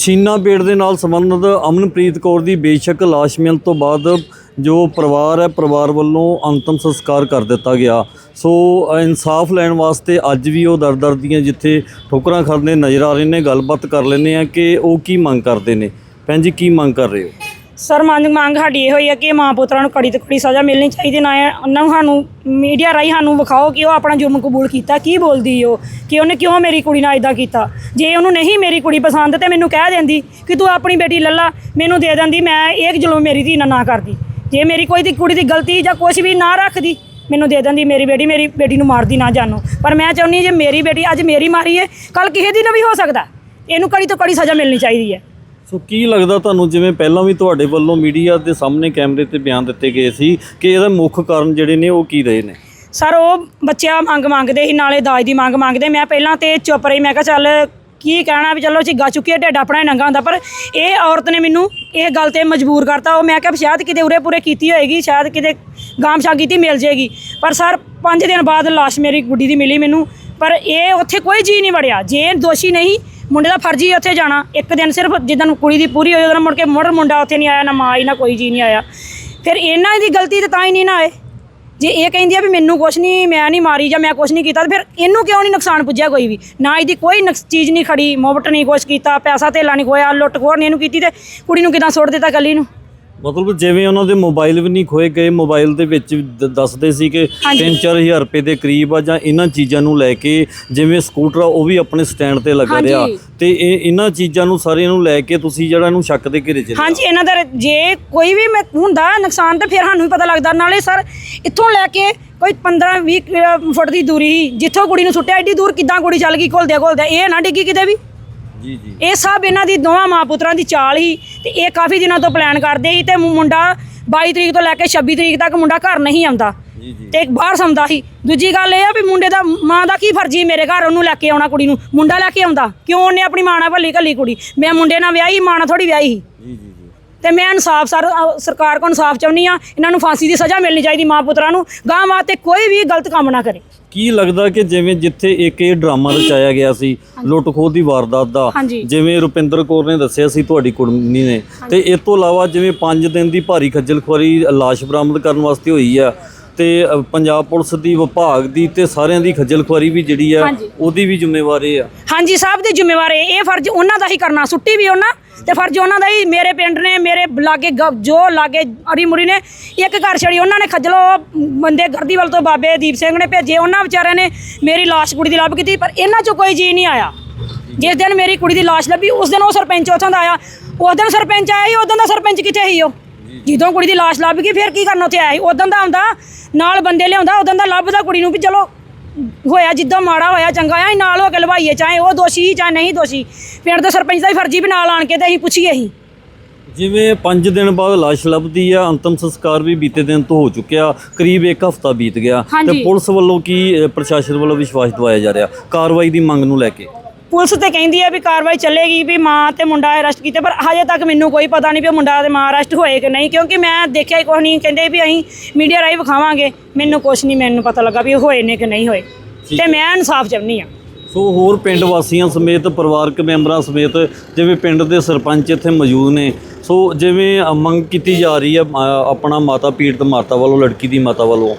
ਛੀਨਾ ਪੇੜ ਦੇ ਨਾਲ ਸੰਬੰਧਿਤ ਅਮਨਪ੍ਰੀਤ ਕੌਰ ਦੀ ਬੇਸ਼ੱਕ ਲਾਸ਼ ਮਿਲਣ ਤੋਂ ਬਾਅਦ ਜੋ ਪਰਿਵਾਰ ਹੈ, ਪਰਿਵਾਰ ਵੱਲੋਂ ਅੰਤਮ ਸੰਸਕਾਰ ਕਰ ਦਿੱਤਾ ਗਿਆ। ਸੋ ਇਨਸਾਫ ਲੈਣ ਵਾਸਤੇ ਅੱਜ ਵੀ ਉਹ ਦਰ ਦਰ ਦੀਆਂ ਜਿੱਥੇ ਠੋਕਰਾਂ ਖਾਂਦੇ ਨਜ਼ਰ ਆ ਰਹੇ ਨੇ, ਗੱਲਬਾਤ ਕਰ ਲੈਂਦੇ ਆ ਕਿ ਉਹ ਕੀ ਮੰਗ ਕਰਦੇ ਨੇ। ਭੈਣ ਜੀ, ਕੀ ਮੰਗ ਕਰ ਰਹੇ ਹੋ? ਸਰ, ਮੰਗ ਮੰਗ ਸਾਡੀ ਇਹ ਹੋਈ ਹੈ ਕਿ ਮਾਂ ਪੁੱਤਰਾਂ ਨੂੰ ਕੜੀ ਤੋਂ ਕੜੀ ਸਜ਼ਾ ਮਿਲਣੀ ਚਾਹੀਦੀ, ਨਾ ਉਹਨਾਂ ਨੂੰ ਸਾਨੂੰ ਮੀਡੀਆ ਰਾਹੀਂ ਸਾਨੂੰ ਵਿਖਾਓ ਕਿ ਉਹ ਆਪਣਾ ਜੁਰਮ ਕਬੂਲ ਕੀਤਾ, ਕੀ ਬੋਲਦੀ ਉਹ, ਕਿ ਉਹਨੇ ਕਿਉਂ ਮੇਰੀ ਕੁੜੀ ਨਾਲ ਇਦਾਂ ਕੀਤਾ। ਜੇ ਉਹਨੂੰ ਨਹੀਂ ਮੇਰੀ ਕੁੜੀ ਪਸੰਦ ਤੇ ਮੈਨੂੰ ਕਹਿ ਦਿੰਦੀ ਕਿ ਤੂੰ ਆਪਣੀ ਬੇਟੀ ਲੱਲਾ, ਮੈਨੂੰ ਦੇ ਦਿੰਦੀ, ਮੈਂ ਇਹ ਜ਼ੁਲਮ ਮੇਰੀ ਧੀ ਨਾਲ ਨਾ ਕਰਦੀ। ਜੇ ਮੇਰੀ ਕੋਈ ਦੀ ਕੁੜੀ ਦੀ ਗਲਤੀ ਜਾਂ ਕੁਝ ਵੀ ਨਾ ਰੱਖਦੀ, ਮੈਨੂੰ ਦੇ ਦਿੰਦੀ, ਮੇਰੀ ਬੇਟੀ ਮੇਰੀ ਬੇਟੀ ਨੂੰ ਮਾਰਦੀ ਨਾ ਜਾਨੋ ਪਰ ਮੈਂ ਚਾਹੁੰਦੀ ਜੇ ਮੇਰੀ ਬੇਟੀ ਅੱਜ ਮੇਰੀ ਮਾਰੀ ਹੈ ਕੱਲ ਕਿਸੇ ਦੀ ਨਾ ਵੀ ਹੋ ਸਕਦਾ। ਇਹਨੂੰ ਕੜੀ ਤੋਂ ਕੜੀ ਸਜ਼ਾ ਮਿਲਣੀ ਚਾਹੀਦੀ ਹੈ ਸੋ ਕੀ ਲੱਗਦਾ ਤੁਹਾਨੂੰ, ਜਿਵੇਂ ਪਹਿਲਾਂ ਵੀ ਤੁਹਾਡੇ ਵੱਲੋਂ ਮੀਡੀਆ ਦੇ ਸਾਹਮਣੇ ਕੈਮਰੇ ਤੇ ਬਿਆਨ ਦਿੱਤੇ ਗਏ ਸੀ, ਕਿ ਇਹਦਾ ਮੁੱਖ ਕਾਰਨ ਜਿਹੜੇ ਨੇ ਉਹ ਕੀ ਰਹੇ ਨੇ? ਸਰ, ਉਹ ਬੱਚਿਆਂ ਮੰਗ ਮੰਗਦੇ ਸੀ, ਨਾਲੇ ਦਾਜ ਦੀ ਮੰਗ ਮੰਗਦੇ। ਮੈਂ ਪਹਿਲਾਂ ਤੇ ਚੁੱਪ ਰਹੀ, ਮੈਂ ਕਿਹਾ, ਚੱਲ ਕੀ ਕਹਿਣਾ ਵੀ ਚਲੋ ਗਾ ਚੁੱਕੀ ਹੈ ਢਿੱਡ ਆਪਣਾ ਹੀ ਨੰਗਾ ਹੁੰਦਾ, ਪਰ ਇਹ ਔਰਤ ਨੇ ਮੈਨੂੰ ਇਹ ਗੱਲ ਤੇ ਮਜਬੂਰ ਕਰਤਾ। ਉਹ ਮੈਂ ਕਿਹਾ, ਵੀ ਸ਼ਾਇਦ ਕਿਤੇ ਉਰੇ ਪੂਰੇ ਕੀਤੀ ਹੋਏਗੀ, ਸ਼ਾਇਦ ਕਿਤੇ ਗਾਮਸ਼ਾ ਕੀਤੀ, ਮਿਲ ਜੇਗੀ। ਪਰ ਸਰ 5 ਦਿਨ ਬਾਅਦ ਲਾਸ਼ ਮੇਰੀ ਗੁੱਡੀ ਦੀ ਮਿਲੀ ਮੈਨੂੰ, ਪਰ ਇਹ ਉੱਥੇ ਕੋਈ ਜੀ ਨਹੀਂ ਵੜਿਆ। ਜੇ ਦੋਸ਼ੀ ਨਹੀਂ ਮੁੰਡੇ ਦਾ ਫਰਜ਼ ਹੀ ਉੱਥੇ ਜਾਣਾ। ਇੱਕ ਦਿਨ ਸਿਰਫ ਜਿੱਦਣ ਕੁੜੀ ਦੀ ਪੂਰੀ ਹੋਈ, ਉਹਦੋਂ ਮੁੜ ਕੇ ਮੁੜ ਮੁੰਡਾ ਉੱਥੇ ਨਹੀਂ ਆਇਆ, ਨਾ ਮਾਂ ਆਈ, ਨਾ ਕੋਈ ਜੀ ਨਹੀਂ ਆਇਆ। ਫਿਰ ਇਹਨਾਂ ਦੀ ਗਲਤੀ ਤੇ ਤਾਂ ਹੀ ਨਹੀਂ ਨਾ ਆਏ। ਜੇ ਇਹ ਕਹਿੰਦੀ ਆ ਵੀ ਮੈਨੂੰ ਕੁਛ ਨਹੀਂ, ਮੈਂ ਨਹੀਂ ਮਾਰੀ ਜਾਂ ਮੈਂ ਕੁਛ ਨਹੀਂ ਕੀਤਾ, ਤੇ ਫਿਰ ਇਹਨੂੰ ਕਿਉਂ ਨਹੀਂ ਨੁਕਸਾਨ ਪੁੱਜਿਆ ਕੋਈ ਵੀ? ਨਾ ਇਹਦੀ ਕੋਈ ਨੁਕਸ- ਚੀਜ਼ ਨਹੀਂ ਖੜੀ ਮੁਫਤ ਨਹੀਂ ਕੁਛ ਕੀਤਾ, ਪੈਸਾ ਧੇਲਾ ਨਹੀਂ ਖੋਇਆ ਲੁੱਟ ਖੋਰ ਨਹੀਂ ਇਹਨੂੰ ਕੀਤੀ ਤੇ ਕੁੜੀ ਨੂੰ ਕਿਦਾਂ ਸੁੱਟ ਦਿੱਤਾ ਕੱਲੀ ਨੂੰ? ਮਤਲਬ ਜਿਵੇਂ ਉਹਨਾਂ ਦੇ ਮੋਬਾਈਲ ਵੀ ਨਹੀਂ ਖੋਏ ਗਏ ਮੋਬਾਈਲ ਦੇ ਵਿੱਚ ਦ- ਦੱਸਦੇ ਸੀ ਕਿ ਹਾਂਜੀ। 3-4000 ਰੁਪਏ ਦੇ ਕਰੀਬ ਆ ਜਾਂ ਇਹਨਾਂ ਚੀਜ਼ਾਂ ਨੂੰ ਲੈ ਕੇ ਜਿਵੇਂ ਸਕੂਟਰ ਆ ਉਹ ਵੀ ਆਪਣੇ ਸਟੈਂਡ ਤੇ ਲੱਗਾ ਹਾਂਜੀ। ਰਿਹਾ ਤੇ ਇਹ ਇਹਨਾਂ ਚੀਜ਼ਾਂ ਨੂੰ ਸਾਰਿਆਂ ਨੂੰ ਲੈ ਕੇ ਤੁਸੀਂ ਜਿਹੜਾ ਇਹਨੂੰ ਸ਼ੱਕ ਦੇ ਘੇਰੇ ਚ ਲਿਆ। ਹਾਂਜੀ ਇਹਨਾਂ ਦਾ ਜੇ ਕੋਈ ਵੀ ਮੈਂ- ਹੁੰਦਾ ਨੁਕਸਾਨ ਤੇ ਫਿਰ ਸਾਨੂੰ ਵੀ ਪਤਾ ਲੱਗਦਾ ਨਾਲੇ ਸਰ ਇੱਥੋਂ ਲੈ ਕੇ ਕੋਈ 15 20 ਫੁੱਟ ਦੀ ਦੂਰੀ ਜਿੱਥੋਂ ਕੁੜੀ ਨੂੰ ਸੁੱਟਿਆ ਐਡੀ ਦੂਰ ਕਿੱਦਾਂ ਕੁੜੀ ਚੱਲ ਗਈ ਘੁਲਦਿਆਂ ਘੁਲਦਿਆਂ ਇਹ ਨਾ ਡਿੱਗੀ ਕਿਤੇ ਵੀ ਜੀ ਜੀ। ਇਹ ਸਭ ਇਹਨਾਂ ਦੀ ਦੋਵਾਂ ਮਾਂ ਪੁੱਤਰਾਂ ਦੀ ਚਾਲ ਹੀ ਤੇ ਇਹ ਕਾਫੀ ਦਿਨਾਂ ਤੋਂ ਪਲਾਨ ਕਰਦੇ ਸੀ ਤੇ ਮੁੰਡਾ 22 ਤਰੀਕ ਤੋਂ ਲੈ ਕੇ 26 ਤਰੀਕ ਤੱਕ ਮੁੰਡਾ ਘਰ ਨਹੀਂ ਆਉਂਦਾ। ਤੇ ਬਾਹਰ ਸੌਂਦਾ ਸੀ। ਦੂਜੀ ਗੱਲ ਇਹ ਆ ਵੀ ਮੁੰਡੇ ਦਾ ਮਾਂ ਦਾ ਕੀ ਫਰਜ਼ੀ ਮੇਰੇ ਘਰ ਉਹਨੂੰ ਲੈ ਕੇ ਆਉਣਾ ਕੁੜੀ ਨੂੰ। ਮੁੰਡਾ ਲੈ ਕੇ ਆਉਂਦਾ। ਕਿਉਂ ਉਹਨੇ ਆਪਣੀ ਮਾਂ ਨਾਲ ਭੱਲੀ ਘੱਲੀ ਕੁੜੀ? ਮੈਂ ਮੁੰਡੇ ਨਾਲ ਵਿਆਹੀ ਮਾਂ ਨਾਲ ਥੋੜੀ ਵਿਆਹੀ ਸੀ। ਤੇ ਮੈਂ ਇਨਸਾਫ ਸਰ ਸਰਕਾਰ ਕੋਲ ਇਨਸਾਫ ਚਾਹੁੰਦੀ ਆ ਇਹਨਾਂ ਨੂੰ ਫਾਂਸੀ ਦੀ ਸਜ਼ਾ ਮਿਲਣੀ ਚਾਹੀਦੀ ਮਾਂ ਪੁੱਤਰਾਂ ਨੂੰ ਗਾਂ ਵਾਸਤੇ ਕੋਈ ਵੀ ਗਲਤ ਕੰਮ ਨਾ ਕਰੇ ਕੀ ਲੱਗਦਾ ਕਿ ਜਿਵੇਂ ਜਿੱਥੇ ਇੱਕ ਇਹ ਡਰਾਮਾ ਰਚਾਇਆ ਗਿਆ ਸੀ ਲੁੱਟ ਖੋਹ ਦੀ ਵਾਰਦਾਤ ਦਾ। ਜਿਵੇਂ ਰੁਪਿੰਦਰ ਕੌਰ ਨੇ ਦੱਸਿਆ ਸੀ ਤੁਹਾਡੀ ਕੁੜਮਣੀ ਨੇ ਤੇ ਇਸ ਤੋਂ ਇਲਾਵਾ ਜਿਵੇਂ 5 ਦਿਨ ਦੀ ਭਾਰੀ ਖੱਜਲ ਖੁਆਰੀ ਲਾਸ਼ ਬਰਾਮਦ ਕਰਨ ਵਾਸਤੇ ਹੋਈ ਆ ਤੇ ਪੰਜਾਬ ਪੁਲਿਸ ਦੀ ਵਿਭਾਗ ਦੀ ਤੇ ਸਾਰਿਆਂ ਦੀ ਖੱਜਲ ਖੁਆਰੀ ਵੀ ਜਿਹੜੀ ਆ। ਉਹਦੀ ਵੀ ਜ਼ਿੰਮੇਵਾਰ ਇਹ ਆ ਹਾਂਜੀ ਸਾਹਿਬ ਦੀ ਜ਼ਿੰਮੇਵਾਰ ਇਹ ਫਰਜ਼ ਉਹਨਾਂ ਦਾ ਹੀ ਕਰਨਾ ਸੁੱਟੀ ਵੀ ਉਹਨਾਂ ਤੇ ਫਰਜ਼ ਉਹਨਾਂ ਦਾ ਹੀ, ਮੇਰੇ ਪਿੰਡ ਨੇ, ਮੇਰੇ ਲਾਗੇ ਗ- ਜੋ ਲਾਗੇ ਅੜੀ ਮੁੜੀ ਨੇ, ਇੱਕ ਘਰ ਛੜੀ ਉਹਨਾਂ ਨੇ ਖੱਜਲੋ ਬੰਦੇ ਗਰਦੀਵਾਲ ਤੋਂ ਬਾਬੇ ਦੀਪ ਸਿੰਘ ਨੇ ਭੇਜੇ, ਉਹਨਾਂ ਵਿਚਾਰਿਆਂ ਨੇ ਮੇਰੀ ਲਾਸ਼ ਕੁੜੀ ਦੀ ਲੱਭ ਕੀਤੀ, ਪਰ ਇਹਨਾਂ ਚੋਂ ਕੋਈ ਜੀ ਨਹੀਂ ਆਇਆ। ਜਿਸ ਦਿਨ ਮੇਰੀ ਕੁੜੀ ਦੀ ਲਾਸ਼ ਲੱਭੀ, ਉਸ ਦਿਨ ਉਹ ਸਰਪੰਚ ਉੱਥੋਂ ਦਾ ਆਇਆ। ਉਸ ਦਿਨ ਸਰਪੰਚ ਆਇਆ ਸੀ ਉਦੋਂ ਦਾ ਸਰਪੰਚ ਕਿੱਥੇ ਸੀ ਉਹ? ਜਦੋਂ ਕੁੜੀ ਦੀ ਲਾਸ਼ ਲੱਭ ਗਈ, ਫਿਰ ਕੀ ਕਰਨ ਉੱਥੇ ਆਇਆ ਸੀ? ਉਦੋਂ ਦਾ ਆਉਂਦਾ, ਨਾਲ ਬੰਦੇ ਲਿਆਉਂਦਾ ਉਦੋਂ ਦਾ ਲੱਭਦਾ ਕੁੜੀ ਨੂੰ ਵੀ ਚਲੋ। ਹੋਇਆ ਜਿੱਦਾਂ ਮਾੜਾ ਹੋਇਆ ਚੰਗਾ ਆ ਅਸੀਂ ਨਾਲ ਹੋ ਕੇ ਲਵਾਈਏ ਚਾਹੇ ਉਹ ਦੋਸ਼ੀ ਚਾਹੇ ਨਹੀਂ ਦੋਸ਼ੀ। ਪਿੰਡ ਦੇ ਸਰਪੰਚ ਦਾ ਹੀ ਫਰਜ਼ੀ ਵੀ ਨਾਲ ਆਣ ਕੇ ਤੇ ਅਸੀਂ ਪੁੱਛੀਏ ਹੀ। ਜਿਵੇਂ 5 ਦਿਨ ਬਾਅਦ ਲਾਸ਼ ਲੱਭਦੀ ਆ ਅੰਤਮ ਸੰਸਕਾਰ ਵੀ ਬੀਤੇ ਦਿਨ ਤੋਂ ਹੋ ਚੁੱਕਿਆ ਕਰੀਬ ਇੱਕ ਹਫ਼ਤਾ ਬੀਤ ਗਿਆ। ਤੇ ਹਾਂਜੀ। ਪੁਲਿਸ ਵੱਲੋਂ ਕੀ ਅ, ਪ੍ਰਸ਼ਾਸਨ ਵੱਲੋਂ ਵਿਸ਼ਵਾਸ ਦਿਵਾਇਆ ਜਾ ਰਿਹਾ? ਕਾਰਵਾਈ ਦੀ ਮੰਗ ਨੂੰ ਲੈ ਕੇ। ਪੁਲਿਸ ਤੇ ਕਹਿੰਦੀ ਹੈ ਵੀ ਕਾਰਵਾਈ ਚੱਲੇਗੀ ਵੀ ਮਾਂ ਤੇ ਮੁੰਡਾ ਅਰੈਸਟ ਕੀਤੇ ਪਰ ਹਜੇ ਤੱਕ ਮੈਨੂੰ ਕੋਈ ਪਤਾ ਨਹੀਂ ਵੀ ਮੁੰਡਾ ਤੇ ਮਾਂ ਅਰੈਸਟ ਹੋਏ ਕਿ ਨਹੀਂ ਕਿਉਂਕਿ ਮੈਂ ਦੇਖਿਆ ਹੀ ਕੁਛ ਨਹੀਂ ਕਹਿੰਦੇ ਵੀ ਅਸੀਂ ਮੀਡੀਆ ਰਾਹੀਂ ਵਿਖਾਵਾਂਗੇ ਮੈਨੂੰ ਕੁਛ ਨਹੀਂ ਮੈਨੂੰ ਪਤਾ ਲੱਗਾ ਵੀ ਹੋਏ ਨੇ ਕਿ ਨਹੀਂ ਹੋਏ ਤੇ ਮੈਂ ਇਨਸਾਫ ਚਾਹੁੰਦੀ ਆ ਸੋ ਹੋਰ ਪਿੰਡ ਵਾਸੀਆਂ ਸਮੇਤ ਪਰਿਵਾਰਕ ਮੈਂਬਰਾਂ ਸਮੇਤ ਜਿਵੇਂ ਪਿੰਡ ਦੇ ਸਰਪੰਚ ਇੱਥੇ ਮੌਜੂਦ ਨੇ ਸੋ ਜਿਵੇਂ ਮੰਗ ਕੀਤੀ ਜਾ ਰਹੀ ਹੈ ਆਪਣਾ ਮਾਤਾ ਪੀੜਤ ਮਾਤਾ ਵੱਲੋਂ ਲੜਕੀ ਦੀ ਮਾਤਾ ਵੱਲੋਂ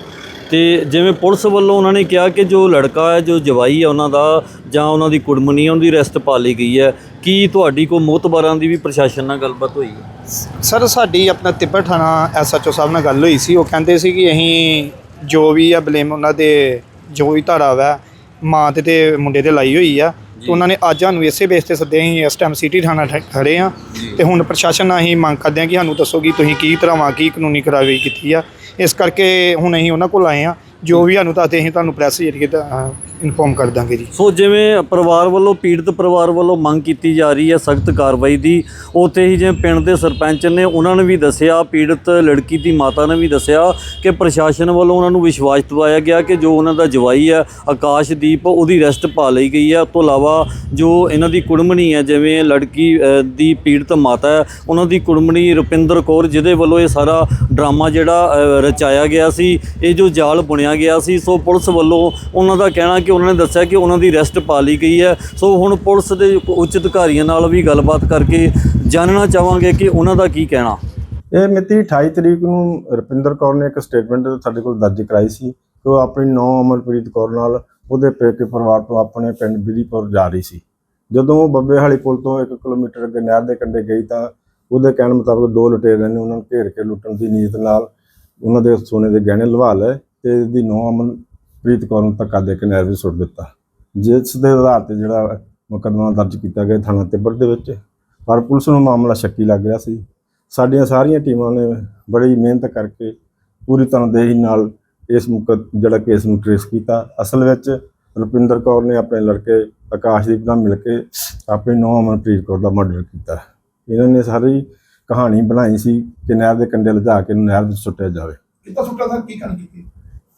ਤੇ ਜਿਵੇਂ ਪੁਲਿਸ ਵੱਲੋਂ ਉਹਨਾਂ ਨੇ ਕਿਹਾ ਕਿ ਜੋ ਲੜਕਾ ਹੈ ਜੋ ਜਵਾਈ ਹੈ ਉਹਨਾਂ ਦਾ ਜਾਂ ਉਹਨਾਂ ਦੀ ਕੁੜਮਣੀ ਹੈ ਉਹਦੀ ਰੈਸਟ ਪਾ ਲਈ ਗਈ ਹੈ। ਕੀ ਤੁਹਾਡੀ ਕੋ ਮੋਤਬਾਰਾਂ ਦੀ ਵੀ ਪ੍ਰਸ਼ਾਸਨ ਨਾਲ ਗੱਲਬਾਤ ਹੋਈ ਹੈ? ਸਰ ਸਾਡੀ ਆਪਣਾ ਤਿੱਬਤ ਥਾਣਾ ਐਸਐਚਓ ਸਾਹਿਬ ਨਾਲ ਗੱਲ ਹੋਈ ਸੀ। ਉਹ ਕਹਿੰਦੇ ਸੀ ਕਿ ਅਸੀਂ ਜੋ ਵੀ ਆ ਬਲੇਮ ਉਹਨਾਂ ਦੇ ਜੋ ਵੀ ਧਾਰਾ ਵਾ ਮਾਂ ਤੇ ਤੇ ਮੁੰਡੇ ਤੇ ਲਾਈ ਹੋਈ ਆ। ਤੇ ਉਹਨਾਂ ਨੇ ਅੱਜ ਸਾਨੂੰ ਇਸੇ ਬੇਸ ਤੇ ਸੱਦੇ ਅਸੀਂ ਇਸ ਟਾਈਮ ਸਿਟੀ ਥਾਣਾ ਖੜੇ ਆ। ਤੇ ਹੁਣ ਪ੍ਰਸ਼ਾਸਨ ਨਾਲ ਅਸੀਂ ਮੰਗ ਕਰਦੇ ਆ ਕਿ ਸਾਨੂੰ ਦੱਸੋ ਕਿ ਤੁਸੀਂ ਕੀ ਤਰ੍ਹਾਂ ਕੀ ਕਾਨੂੰਨੀ ਕਾਰਵਾਈ ਕੀਤੀ ਆ। ਇਸ ਕਰਕੇ ਹੁਣ ਅਸੀਂ ਉਹਨਾਂ ਕੋਲ ਆਏ ਆ ਜੋ ਵੀ ਸਾਨੂੰ ਤਾਂ ਅਸੀਂ ਤੁਹਾਨੂੰ ਪ੍ਰੈਸ ਜਰੀਏ ਇਨਫੋਰਮ ਕਰ ਦਾਂਗੇ ਜੀ। ਸੋ ਜਿਵੇਂ ਪਰਿਵਾਰ ਵੱਲੋਂ, ਪੀੜਤ ਪਰਿਵਾਰ ਵੱਲੋਂ ਮੰਗ ਕੀਤੀ ਜਾ ਰਹੀ ਹੈ ਸਖਤ ਕਾਰਵਾਈ ਦੀ, ਉੱਥੇ ਹੀ ਜਿਵੇਂ ਪਿੰਡ ਦੇ ਸਰਪੰਚ ਨੇ ਉਹਨਾਂ ਨੇ ਵੀ ਦੱਸਿਆ, ਪੀੜਤ ਲੜਕੀ ਦੀ ਮਾਤਾ ਨੇ ਵੀ ਦੱਸਿਆ ਕਿ ਪ੍ਰਸ਼ਾਸਨ ਵੱਲੋਂ ਉਹਨਾਂ ਨੂੰ ਵਿਸ਼ਵਾਸ ਦਿਵਾਇਆ ਗਿਆ ਕਿ ਜੋ ਉਹਨਾਂ ਦਾ ਜਵਾਈ ਹੈ, ਆਕਾਸ਼ਦੀਪ, ਉਹਦੀ ਰੈਸਟ ਪਾ ਲਈ ਗਈ ਹੈ। ਉਸ ਤੋਂ ਇਲਾਵਾ ਜੋ ਇਹਨਾਂ ਦੀ ਕੁੜਮਣੀ ਹੈ, ਜਿਵੇਂ ਲੜਕੀ ਦੀ ਪੀੜਤ ਮਾਤਾ ਹੈ, ਉਹਨਾਂ ਦੀ ਕੁੜਮਣੀ ਰੁਪਿੰਦਰ ਕੌਰ, ਜਿਹਦੇ ਵੱਲੋਂ ਇਹ ਸਾਰਾ ਡਰਾਮਾ ਜਿਹੜਾ ਰਚਾਇਆ ਗਿਆ ਸੀ, ਇਹ ਜੋ ਜਾਲ ਬੁਣਿਆ ਗਿਆ ਸੀ, ਸੋ ਪੁਲਿਸ ਵੱਲੋਂ ਉਹਨਾਂ ਦਾ ਕਹਿਣਾ ਕਿ ਕਿ ਉਹਨਾਂ ਨੇ ਦੱਸਿਆ ਕਿ ਉਹਨਾਂ ਦੀ ਰੈਸਟ ਪਾ ਲਈ ਗਈ ਹੈ। ਸੋ ਹੁਣ ਪੁਲਿਸ ਦੇ ਉੱਚ ਅਧਿਕਾਰੀਆਂ ਨਾਲ ਵੀ ਗੱਲਬਾਤ ਕਰਕੇ ਜਾਣਨਾ ਚਾਹਾਂਗੇ ਕਿ ਉਹਨਾਂ ਦਾ ਕੀ ਕਹਿਣਾ। ਇਹ ਮਿਤੀ 28 ਤਰੀਕ ਨੂੰ ਰੁਪਿੰਦਰ ਕੌਰ ਨੇ ਇੱਕ ਸਟੇਟਮੈਂਟ ਸਾਡੇ ਕੋਲ ਦਰਜ ਕਰਾਈ ਸੀ ਕਿ ਉਹ ਆਪਣੀ ਨੌ ਅਮਰਪ੍ਰੀਤ ਕੌਰ ਨਾਲ ਉਹਦੇ ਪੇਕੇ ਪਰਿਵਾਰ ਤੋਂ ਆਪਣੇ ਪਿੰਡ ਬਿਧੀਪੁਰ ਜਾ ਰਹੀ ਸੀ। ਜਦੋਂ ਉਹ ਬੱਬੇਹਾਲੀ ਪੁਲ ਤੋਂ 1 ਕਿਲੋਮੀਟਰ ਅੱਗੇ ਨਹਿਰ ਦੇ ਕੰਢੇ ਗਈ ਤਾਂ ਉਹਦੇ ਕਹਿਣ ਮੁਤਾਬਕ ਦੋ ਲੁਟੇਰਿਆਂ ਨੇ ਉਹਨਾਂ ਨੂੰ ਘੇਰ ਕੇ ਲੁੱਟਣ ਦੀ ਨੀਅਤ ਨਾਲ ਉਹਨਾਂ ਦੇ ਸੋਨੇ ਦੇ ਗਹਿਣੇ ਲਵਾ ਲਏ ਤੇ ਇਹਦੀ ਨੌ ਪ੍ਰੀਤ ਕੌਰ ਨੂੰ ਧੱਕਾ ਦੇ ਕੇ ਨਹਿਰ ਵਿੱਚ ਸੁੱਟ ਦਿੱਤਾ। ਜਿਸ ਦੇ ਆਧਾਰ ਤੇ ਜਿਹੜਾ ਮੁਕੱਦਮਾ ਦਰਜ ਕੀਤਾ ਗਿਆ ਥਾਣਾ ਤਿੱਬੜ ਦੇ ਵਿੱਚ, ਪਰ ਪੁਲਿਸ ਨੂੰ ਮਾਮਲਾ ਸ਼ੱਕੀ ਲੱਗ ਰਿਹਾ ਸੀ। ਸਾਡੀਆਂ ਸਾਰੀਆਂ ਟੀਮਾਂ ਨੇ ਬੜੀ ਮਿਹਨਤ ਕਰਕੇ ਪੂਰੀ ਤਨਦੇਹੀ ਨਾਲ ਇਸ ਮੁਕਦ, ਜਿਹੜਾ ਕੇਸ ਨੂੰ ਟ੍ਰੇਸ ਕੀਤਾ। ਅਸਲ ਵਿੱਚ ਰੁਪਿੰਦਰ ਕੌਰ ਨੇ ਆਪਣੇ ਲੜਕੇ ਆਕਾਸ਼ਦੀਪ ਨਾਲ ਮਿਲ ਕੇ ਆਪਣੀ ਨੌਂ ਅਮਨਪ੍ਰੀਤ ਕੌਰ ਦਾ ਮਰਡਰ ਕੀਤਾ। ਇਹਨਾਂ ਨੇ ਸਾਰੀ ਕਹਾਣੀ ਬਣਾਈ ਸੀ ਕਿ ਨਹਿਰ ਦੇ ਕੰਢੇ ਲਿਜਾ ਕੇ ਨਹਿਰ ਵਿੱਚ ਸੁੱਟਿਆ ਜਾਵੇ। ਕਿੱਦਾਂ ਸੁੱਟਿਆ ਸਰ? ਕੀ ਕਰਨ ਕੀਤੀ?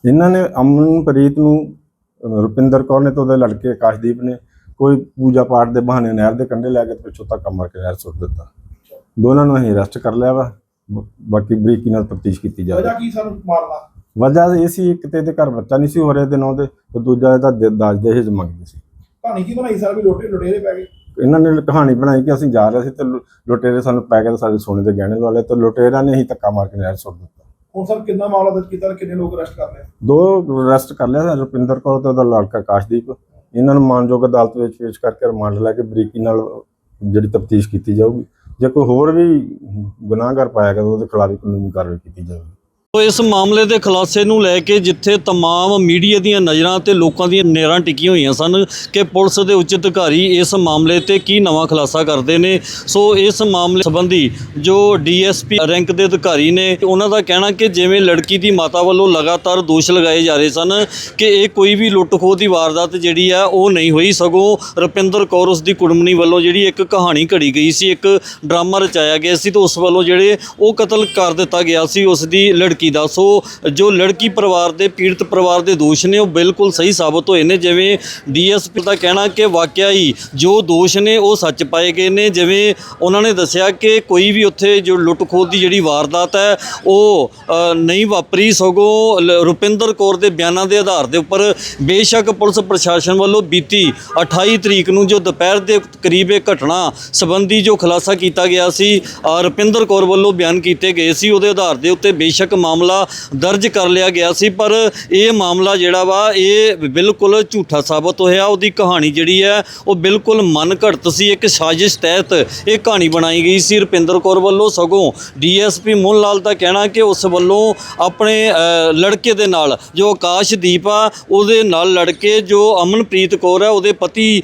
ਇਹਨਾਂ ਨੇ ਅਮਨਪ੍ਰੀਤ ਨੂੰ ਰੁਪਿੰਦਰ ਕੌਰ ਨੇ ਤੇ ਉਹਦੇ ਲੜਕੇ ਆਕਾਸ਼ਦੀਪ ਨੇ ਕੋਈ ਪੂਜਾ ਪਾਠ ਦੇ ਬਹਾਨੇ ਨਹਿਰ ਦੇ ਕੰਢੇ ਲੈ ਕੇ ਤੇ ਪਿੱਛੋਂ ਧੱਕਾ ਮਾਰ ਕੇ ਨਹਿਰ ਸੁੱਟ ਦਿੱਤਾ। ਦੋਨਾਂ ਨੂੰ ਅਸੀਂ ਅਰੈਸਟ ਕਰ ਲਿਆ ਵਾ। ਬਾਕੀ ਬਰੀਕੀ ਨਾਲ ਤਫਤੀਸ਼ ਕੀਤੀ ਜਾ ਰਹੀ ਵਜ੍ਹਾ ਕੀ ਸਰ ਮਾਰਨਾ? ਵਜ੍ਹਾ ਇਹ ਸੀ ਇੱਕ ਤੇ ਇਹਦੇ ਘਰ ਬੱਚਾ ਨਹੀਂ ਸੀ ਹੋ ਰਿਹਾ ਦੇ ਨਾਂ ਦੇ ਤੇ ਦੂਜਾ ਇਹਦਾ ਦ- ਦਾਜ ਦਹੇਜ ਮੰਗਦੇ ਸੀ। ਕਹਾਣੀ ਕੀ ਬਣਾਈ ਸਰ ਵੀ ਲੋਟੇ ਲੁਟੇਰੇ ਪੈ ਗਏ? ਇਹਨਾਂ ਨੇ ਕਹਾਣੀ ਬਣਾਈ ਕਿ ਅਸੀਂ ਜਾ ਰਹੇ ਸੀ ਤੇ ਲੁਟੇਰੇ ਸਾਨੂੰ ਪੈ ਗਏ ਤੇ ਸਾਡੇ ਸੋਨੇ ਦੇ ਗਹਿਣੇ ਲਵਾ ਲਏ ਤੇ ਲੁਟੇਰਾਂ ਨੇ ਹੀ ਧੱਕਾ ਮਾਰ ਕੇ ਨਹਿਰ ਸੁੱਟ ਦਿੱਤਾ। ਹੁਣ ਸਰ ਕਿੰਨਾ ਮਾਮਲਾ ਦਰਜ ਕੀਤਾ ਤੇ ਕਿੰਨੇ ਲੋਕ ਅਰੈਸਟ ਕਰ ਲਏ? ਦੋ ਅਰੈਸਟ ਕਰ ਲਿਆ ਰੁਪਿੰਦਰ ਕੌਰ ਤੇ ਉਹਦਾ ਲੜਕਾ ਕਾਸ਼ਦੀਪ। ਇਹਨਾਂ ਨੂੰ ਮਾਨਯੋਗ ਅਦਾਲਤ ਵਿੱਚ ਪੇਸ਼ ਕਰਕੇ ਰਿਮਾਂਡ ਲੈ ਕੇ ਬਰੀਕੀ ਨਾਲ ਜਿਹੜੀ ਤਫਤੀਸ਼ ਕੀਤੀ ਜਾਊਗੀ। ਜੇ ਕੋਈ ਹੋਰ ਵੀ ਗੁਨਾਹਗਰ ਪਾਇਆ ਗਿਆ ਤਾਂ ਉਹਦੇ ਖਿਲਾਫ ਕਾਨੂੰਨੀ ਕਾਰਵਾਈ ਕੀਤੀ ਜਾਊਗੀ। ਇਸ ਮਾਮਲੇ ਦੇ ਖੁਲਾਸੇ ਨੂੰ ਲੈ ਕੇ ਜਿੱਥੇ तमाम ਮੀਡੀਆ ਦੀਆਂ ਨਜ਼ਰਾਂ ਤੇ ਲੋਕਾਂ ਦੀਆਂ ਨਜ਼ਰਾਂ ਟਿਕੀਆਂ ਹੋਈਆਂ ਸਨ ਕਿ ਪੁਲਿਸ ਦੇ ਉੱਚ ਅਧਿਕਾਰੀ ਇਸ ਮਾਮਲੇ ਤੇ ਕੀ ਨਵਾਂ ਖੁਲਾਸਾ ਕਰਦੇ ਨੇ ਸੋ ਇਸ ਮਾਮਲੇ ਸੰਬੰਧੀ ਜੋ ਡੀਐਸਪੀ ਰੈਂਕ ਦੇ ਅਧਿਕਾਰੀ ਨੇ ਉਹਨਾਂ ਦਾ ਕਹਿਣਾ ਕਿ ਜਿਵੇਂ ਲੜਕੀ ਦੀ ਮਾਤਾ ਵੱਲੋਂ ਲਗਾਤਾਰ ਦੋਸ਼ ਲਗਾਏ ਜਾ ਰਹੇ ਸਨ ਕਿ ਇਹ ਕੋਈ ਵੀ ਲੁੱਟ ਖੋਹ ਦੀ ਵਾਰਦਾਤ ਜਿਹੜੀ ਆ ਉਹ ਨਹੀਂ ਹੋਈ ਸਗੋਂ ਰੁਪਿੰਦਰ ਕੌਰ ਉਸ ਦੀ ਕੁੜਮਣੀ ਵੱਲੋਂ ਜਿਹੜੀ ਇੱਕ ਕਹਾਣੀ ਘੜੀ ਗਈ ਸੀ ਇੱਕ ਡਰਾਮਾ ਰਚਾਇਆ ਗਿਆ ਸੀ ਤੇ ਉਸ ਵੱਲੋਂ ਜਿਹੜੇ ਉਹ ਕਤਲ ਕਰ ਦਿੱਤਾ ਗਿਆ ਸੀ ਉਸ ਦੀ ਲੜਕੀ ਦਾ। ਸੋ ਜੋ ਲੜਕੀ ਪਰਿਵਾਰ ਦੇ, ਪੀੜਤ ਪਰਿਵਾਰ ਦੇ ਦੋਸ਼ ਨੇ, ਉਹ ਬਿਲਕੁਲ ਸਹੀ ਸਾਬਤ ਹੋਏ ਨੇ। ਜਿਵੇਂ ਡੀਐਸਪੀ ਦਾ ਕਹਿਣਾ ਕਿ ਵਾਕਿਆ ਹੀ ਜੋ ਦੋਸ਼ ਨੇ, ਉਹ ਸੱਚ ਪਾਏ ਗਏ ਨੇ। ਜਿਵੇਂ ਉਹਨਾਂ ਨੇ ਦੱਸਿਆ ਕਿ ਕੋਈ ਵੀ ਉੱਥੇ ਜੋ ਲੁੱਟ ਖੋਹ ਦੀ ਜਿਹੜੀ ਵਾਰਦਾਤ ਹੈ, ਉਹ ਨਹੀਂ ਵਾਪਰੀ। ਸਗੋਂ ਲ- ਰੁਪਿੰਦਰ ਕੌਰ ਦੇ ਬਿਆਨਾਂ ਦੇ ਆਧਾਰ ਦੇ ਉੱਪਰ ਬੇਸ਼ੱਕ ਪੁਲਿਸ ਪ੍ਰਸ਼ਾਸਨ ਵੱਲੋਂ ਬੀਤੀ 28 ਤਰੀਕ ਨੂੰ ਜੋ ਦੁਪਹਿਰ ਦੇ ਕਰੀਬ ਇਹ ਘਟਨਾ ਸੰਬੰਧੀ ਜੋ ਖੁਲਾਸਾ ਕੀਤਾ ਗਿਆ ਸੀ ਰੁਪਿੰਦਰ ਕੌਰ ਵੱਲੋਂ ਬਿਆਨ ਕੀਤੇ ਗਏ ਸੀ। ਉਹਦੇ ਆਧਾਰ ਦੇ ਉੱਤੇ ਬੇਸ਼ੱਕ ਮਾਮਲਾ ਦਰਜ ਕਰ ਲਿਆ ਗਿਆ ਸੀ, ਪਰ ਇਹ ਮਾਮਲਾ ਜਿਹੜਾ ਵਾ, ਇਹ ਬਿਲਕੁਲ ਝੂਠਾ ਸਾਬਤ ਹੋਇਆ। ਉਹਦੀ ਕਹਾਣੀ ਜਿਹੜੀ ਹੈ, ਉਹ ਬਿਲਕੁਲ ਮਨ ਘੜਤ ਸੀ। ਇੱਕ ਸਾਜ਼ਿਸ਼ ਤਹਿਤ ਇਹ ਕਹਾਣੀ ਬਣਾਈ ਗਈ ਸੀ। ਰੁਪਿੰਦਰ ਕੌਰ ਵੱਲੋਂ ਸਗੋਂ ਡੀਐਸਪੀ ਮੋਹਨ ਲਾਲ ਦਾ ਕਹਿਣਾ ਕਿ ਉਸ ਵੱਲੋਂ ਆਪਣੇ ਲੜਕੇ ਦੇ ਨਾਲ ਜੋ ਆਕਾਸ਼ਦੀਪ ਆ, ਉਹਦੇ ਨਾਲ ਲੜ ਕੇ ਜੋ ਅਮਨਪ੍ਰੀਤ ਕੌਰ ਹੈ ਉਹਦੇ ਪਤੀ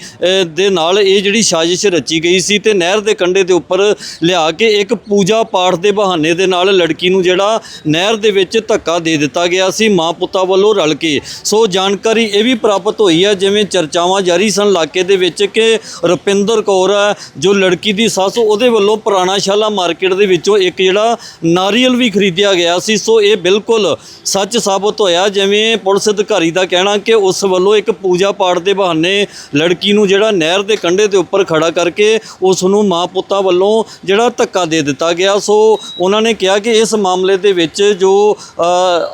ਦੇ ਨਾਲ ਇਹ ਜਿਹੜੀ ਸਾਜ਼ਿਸ਼ ਰਚੀ ਗਈ ਸੀ ਤੇ ਨਹਿਰ ਦੇ ਕੰਢੇ ਦੇ ਉੱਪਰ ਲਿਆ ਕੇ ਇੱਕ ਪੂਜਾ ਪਾਠ ਦੇ ਬਹਾਨੇ ਦੇ ਨਾਲ ਲੜਕੀ ਨੂੰ ਜਿਹੜਾ ਨਹਿਰ ਦੇ ਵਿੱਚ ਧੱਕਾ ਦੇ ਦਿੱਤਾ ਗਿਆ ਸੀ, ਮਾਂ ਪੁੱਤਾਂ ਵੱਲੋਂ ਰਲ ਕੇ। ਸੋ ਜਾਣਕਾਰੀ ਇਹ ਵੀ ਪ੍ਰਾਪਤ ਹੋਈ ਹੈ, ਜਿਵੇਂ ਚਰਚਾਵਾਂ ਜਾਰੀ ਸਨ ਇਲਾਕੇ ਦੇ ਵਿੱਚ ਕਿ ਰੁਪਿੰਦਰ ਕੌਰ ਹੈ, ਜੋ ਲੜਕੀ ਦੀ ਸੱਸ, ਉਹਦੇ ਵੱਲੋਂ ਪੁਰਾਣਾ ਸ਼ਾਲਾ ਮਾਰਕੀਟ ਦੇ ਵਿੱਚੋਂ ਇੱਕ ਜਿਹੜਾ ਨਾਰੀਅਲ ਵੀ ਖਰੀਦਿਆ ਗਿਆ ਸੀ। ਸੋ ਇਹ ਬਿਲਕੁਲ ਸੱਚ ਸਾਬਤ ਹੋਇਆ, ਜਿਵੇਂ ਪੁਲਿਸ ਅਧਿਕਾਰੀ ਦਾ ਕਹਿਣਾ ਕਿ ਉਸ ਵੱਲੋਂ ਇੱਕ ਪੂਜਾ ਪਾਠ ਦੇ ਬਹਾਨੇ ਲੜਕੀ ਨੂੰ ਜਿਹੜਾ ਨਹਿਰ ਦੇ ਕੰਢੇ ਦੇ ਉੱਪਰ ਖੜਾ ਕਰਕੇ ਉਸ ਨੂੰ ਮਾਂ ਪੁੱਤਾਂ ਵੱਲੋਂ ਜਿਹੜਾ ਧੱਕਾ ਦੇ ਦਿੱਤਾ ਗਿਆ। ਸੋ ਉਹਨਾਂ ਨੇ ਕਿਹਾ ਕਿ ਇਸ ਮਾਮਲੇ ਦੇ ਵਿੱਚ ਜੋ ਅ,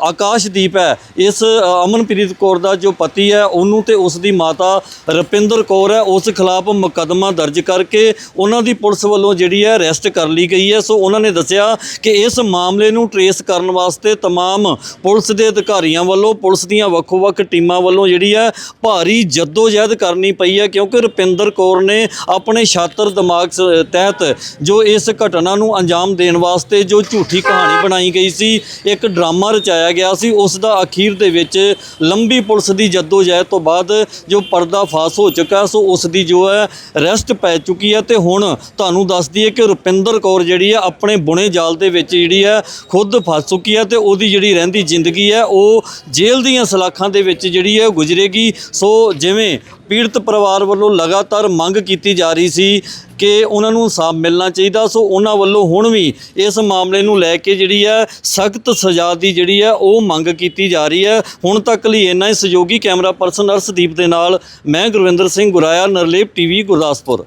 ਆਕਾਸ਼ਦੀਪ ਹੈ ਇਸ ਅ, ਅਮਨਪ੍ਰੀਤ ਕੌਰ ਦਾ ਜੋ ਪਤੀ ਹੈ ਉਹਨੂੰ ਤੇ ਉਸ ਦੀ ਮਾਤਾ ਰੁਪਿੰਦਰ ਕੌਰ ਹੈ ਉਸ ਖਿਲਾਫ ਮੁਕੱਦਮਾ ਦਰਜ ਕਰਕੇ ਉਹਨਾਂ ਦੀ ਪੁਲਿਸ ਵੱਲੋਂ ਜਿਹੜੀ ਹੈ ਅਰੈਸਟ ਕਰ ਲਈ ਗਈ ਹੈ ਸੋ ਉਹਨਾਂ ਨੇ ਦੱਸਿਆ ਕਿ ਇਸ ਮਾਮਲੇ ਨੂੰ ਟਰੇਸ ਕਰਨ ਵਾਸਤੇ तमाम ਪੁਲਿਸ ਦੇ ਅਧਿਕਾਰੀਆਂ ਵੱਲੋਂ ਪੁਲਿਸ ਦੀਆਂ ਵੱਖੋ-ਵੱਖ ਟੀਮਾਂ ਵੱਲੋਂ ਜਿਹੜੀ ਹੈ ਭਾਰੀ ਜਹਿਦ ਕਰਨੀ ਪਈ ਹੈ ਕਿਉਂਕਿ ਰੁਪਿੰਦਰ ਕੌਰ ਨੇ ਆਪਣੇ ਛਾਤਰ ਦਿਮਾਗ ਸ- ਤਹਿਤ ਜੋ ਇਸ ਘਟਨਾ ਨੂੰ ਅੰਜਾਮ ਦੇਣ ਵਾਸਤੇ ਜੋ ਝੂਠੀ ਕਹਾਣੀ ਬਣਾਈ ਗਈ ਸੀ ਇੱਕ ਡਰਾਮਾ ਰਚਾਇਆ ਗਿਆ ਸੀ, ਉਸ ਦਾ ਅਖੀਰ ਦੇ ਵਿੱਚ ਲੰਬੀ ਪੁਲਿਸ ਦੀ ਜਹਿਦ ਤੋਂ ਬਾਅਦ ਜੋ ਪਰਦਾ ਫਾਸ ਹੋ ਚੁੱਕਾ, ਸੋ ਉਸ ਦੀ ਜੋ ਹੈ, ਰੈਸਟ ਪੈ ਚੁੱਕੀ ਹੈ ਤੇ ਹੁਣ ਤੁਹਾਨੂੰ ਦੱਸ ਦਈਏ ਕਿ ਰੁਪਿੰਦਰ ਕੌਰ ਜਿਹੜੀ ਹੈ, ਆਪਣੇ ਬੁਣੇ ਜਾਲ ਦੇ ਵਿੱਚ ਜਿਹੜੀ ਹੈ, ਖੁਦ ਫਸ ਚੁੱਕੀ ਹੈ ਤੇ ਉਹਦੀ ਜਿਹੜੀ ਰਹਿੰਦੀ ਜ਼ਿੰਦਗੀ ਹੈ, ਉਹ ਜੇਲ੍ਹ ਦੀਆਂ ਸਲਾਖਾਂ ਦੇ ਵਿੱਚ ਜਿਹੜੀ ਹੈ ਗੁਜ਼ਰੇਗੀ। ਸੋ ਜਿਵੇਂ ਪੀੜਤ ਪਰਿਵਾਰ ਵੱਲੋਂ ਲਗਾਤਾਰ ਮੰਗ ਕੀਤੀ ਜਾ ਰਹੀ ਸੀ ਕਿ ਉਹਨਾਂ ਨੂੰ ਇਨਸਾਫ ਮਿਲਣਾ ਚਾਹੀਦਾ। ਸੋ ਉਹਨਾਂ ਵੱਲੋਂ ਹੁਣ ਵੀ ਇਸ ਮਾਮਲੇ ਨੂੰ ਲੈ ਕੇ ਜਿਹੜੀ ਹੈ ਸਖਤ ਸਜ਼ਾ ਦੀ ਜਿਹੜੀ ਹੈ ਉਹ ਮੰਗ ਕੀਤੀ ਜਾ ਰਹੀ ਹੈ। ਹੁਣ ਤੱਕ ਲਈ ਇੰਨਾ ਹੀ ਸਹਿਯੋਗੀ ਕੈਮਰਾ ਪਰਸਨ ਅਰਸ਼ਦੀਪ ਦੇ ਨਾਲ ਮੈਂ ਗੁਰਵਿੰਦਰ ਸਿੰਘ ਗੁਰਾਇਆ, ਨਰਲੇਪ ਟੀਵੀ, ਗੁਰਦਾਸਪੁਰ।